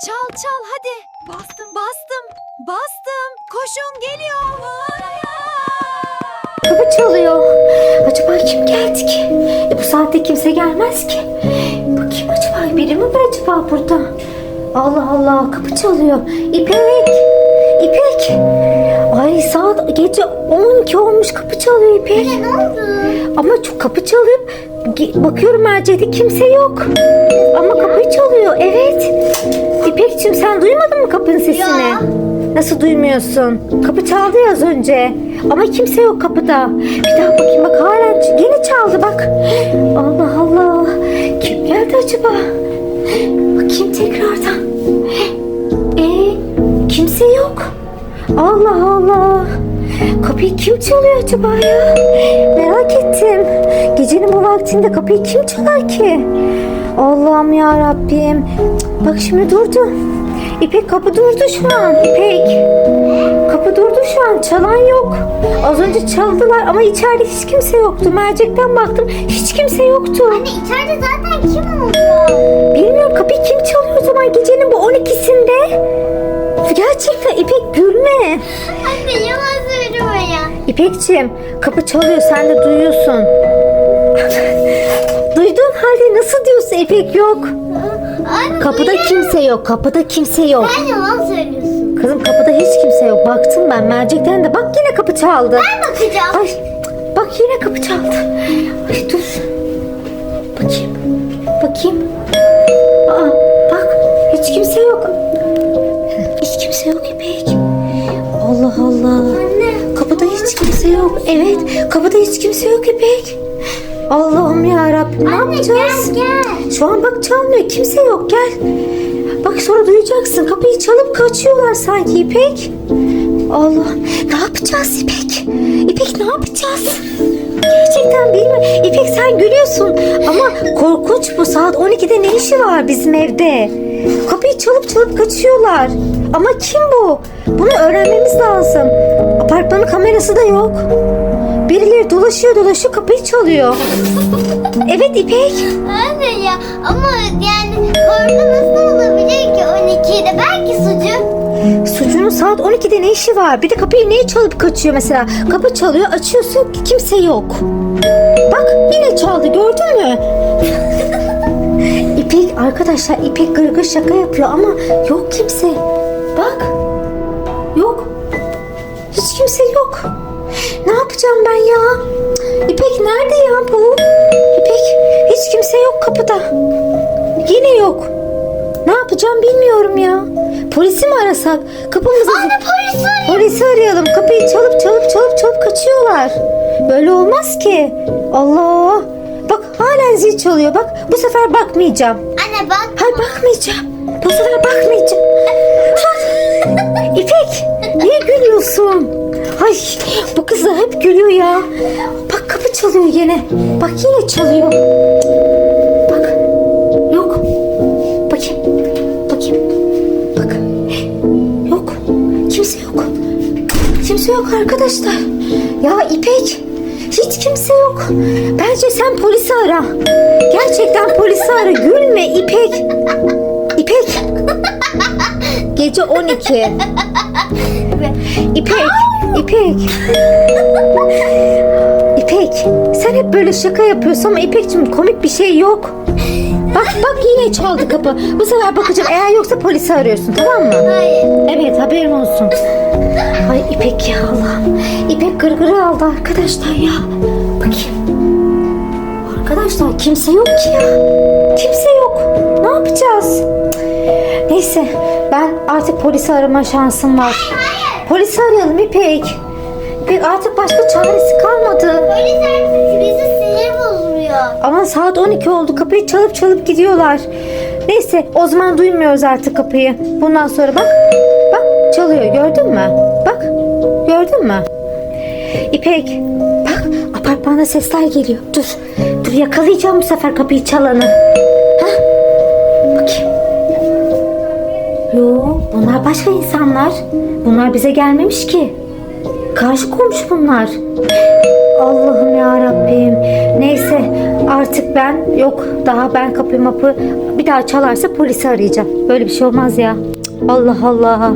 Çal çal hadi. Bastım bastım. Bastım. Koşun geliyor. Kapı çalıyor. Acaba kim geldi ki? E, bu saatte kimse gelmez ki. Bakayım acaba biri mi var acaba burada? Allah Allah kapı çalıyor. İpek! İpek! Ay saat gece 12 olmuş kapı çalıyor İpek. Ne oldu? Ama çok kapı çalıyor. Ge- Bakıyorum mercede kimse yok. Ama kapı çalıyor evet. İpekçim sen duymadın mı kapının sesini? Ya. Nasıl duymuyorsun? Kapı çaldı ya az önce. Ama kimse yok kapıda. Bir daha bakayım bak hala ç- yine çaldı bak. Allah Allah. Kim geldi acaba? Bakayım tekrardan. E kimse yok. Allah Allah. Kapıyı kim çalıyor acaba ya? Merak ettim. Gecenin bu vaktinde kapıyı kim çalar ki? Allah'ım ya Rabbim. Bak şimdi durdu. İpek kapı durdu şu an. İpek. Kapı durdu şu an. Çalan yok. Az önce çaldılar ama içeride hiç kimse yoktu. Mercekten baktım. Hiç kimse yoktu. Anne içeride zaten kim oldu? Bilmiyorum kapıyı kim çalıyor o zaman gecenin bu 12'sinde? Gerçekten İpek gülme. Anne yalan söyleme ya. İpekçim kapı çalıyor sen de duyuyorsun. İpek yok. Anne Kapıda duyuyorum. kimse yok kapıda kimse yok. Sen yalan söylüyorsun. Kızım kapıda hiç kimse yok. Baktım ben mercekten de bak yine kapı çaldı. Ben bakacağım. Ay bak yine kapı çaldı. Ay dur. Bakayım. Bakayım. Kapıda hiç kimse yok İpek. Allah'ım ya Rabbim ne Anne yapacağız? gel gel. Şu an bak çalmıyor. Kimse yok. Gel. Bak sonra duyacaksın. Kapıyı çalıp kaçıyorlar sanki İpek. Allah. Ne yapacağız İpek? İpek ne yapacağız? Gerçekten bilmiyorum. İpek sen gülüyorsun. Ama korkunç bu. Saat 12'de ne işi var bizim evde? Kapıyı çalıp çalıp kaçıyorlar. Ama kim bu? Bunu öğrenmemiz lazım. Apartmanın kamerası da yok. Birileri dolaşıyor dolaşıyor kapıyı çalıyor. Evet İpek. Anne ya ama yani korku nasıl olabilir ki 12'de? Belki sucuk. Sucuğun saat 12'de ne işi var? Bir de kapıyı niye çalıp kaçıyor mesela? Kapı çalıyor açıyorsun kimse yok. Bak yine çaldı gördün mü? İpek arkadaşlar İpek gırgır şaka yapıyor ama yok kimse. Bak yok. Hiç kimse yok. Ne yapacağım ben ya? İpek nerede ya bu? İpek hiç kimse yok kapıda. Yine yok. Ne yapacağım bilmiyorum ya. Polisi mi arasak? Kapımızı... Anne polis arıyor. Polisi arayalım. Kapıyı çalıp çalıp çalıp çalıp kaçıyorlar. Böyle olmaz ki. Allah. Bak halen zil çalıyor. Bak bu sefer bakmayacağım. Anne bak. Hayır bakmayacağım. Bu sefer bakmayacağım. İpek niye gülüyorsun? Ay bu kız da hep gülüyor ya. Bak kapı çalıyor yine. Bak yine çalıyor. Bak. Yok. Bakayım. Bakayım. Bak. Yok. Kimse yok. Kimse yok arkadaşlar. Ya İpek. Hiç kimse yok. Bence sen polisi ara. Gerçekten polisi ara. Gülme. İpek. Gece 12. İpek. İpek. İpek. Sen hep böyle şaka yapıyorsun ama İpek'cim komik bir şey yok. Bak bak yine çaldı kapı. Bu sefer bakacağım. Eğer yoksa polisi arıyorsun tamam mı? Hayır. Evet haberin olsun. Ay İpek ya Allah'ım. İpek gırgırı aldı arkadaşlar ya. Bakayım. Arkadaşlar kimse yok ki ya. Kimse yok. Ne yapacağız? Neyse ben artık polisi arama şansım var. Hayır. Polisi arayalım İpek. İpek artık başka çaresi kalmadı. Polis artık bizi sinir bozuyor. Ama saat 12 oldu. Kapıyı çalıp çalıp gidiyorlar. Neyse o zaman duymuyoruz artık kapıyı. Bundan sonra bak. Bak çalıyor gördün mü? Bak gördün mü? İpek bak apartmanda sesler geliyor. Dur. Yakalayacağım bu sefer kapıyı çalanı. Hah. Bakayım. Yo bunlar başka insanlar. Bunlar bize gelmemiş ki. Karşı komşu bunlar. Allah'ım ya Rabbim. Neyse artık ben yok daha ben kapı mapı Bir daha çalarsa polisi arayacağım. Böyle bir şey olmaz ya. Allah Allah.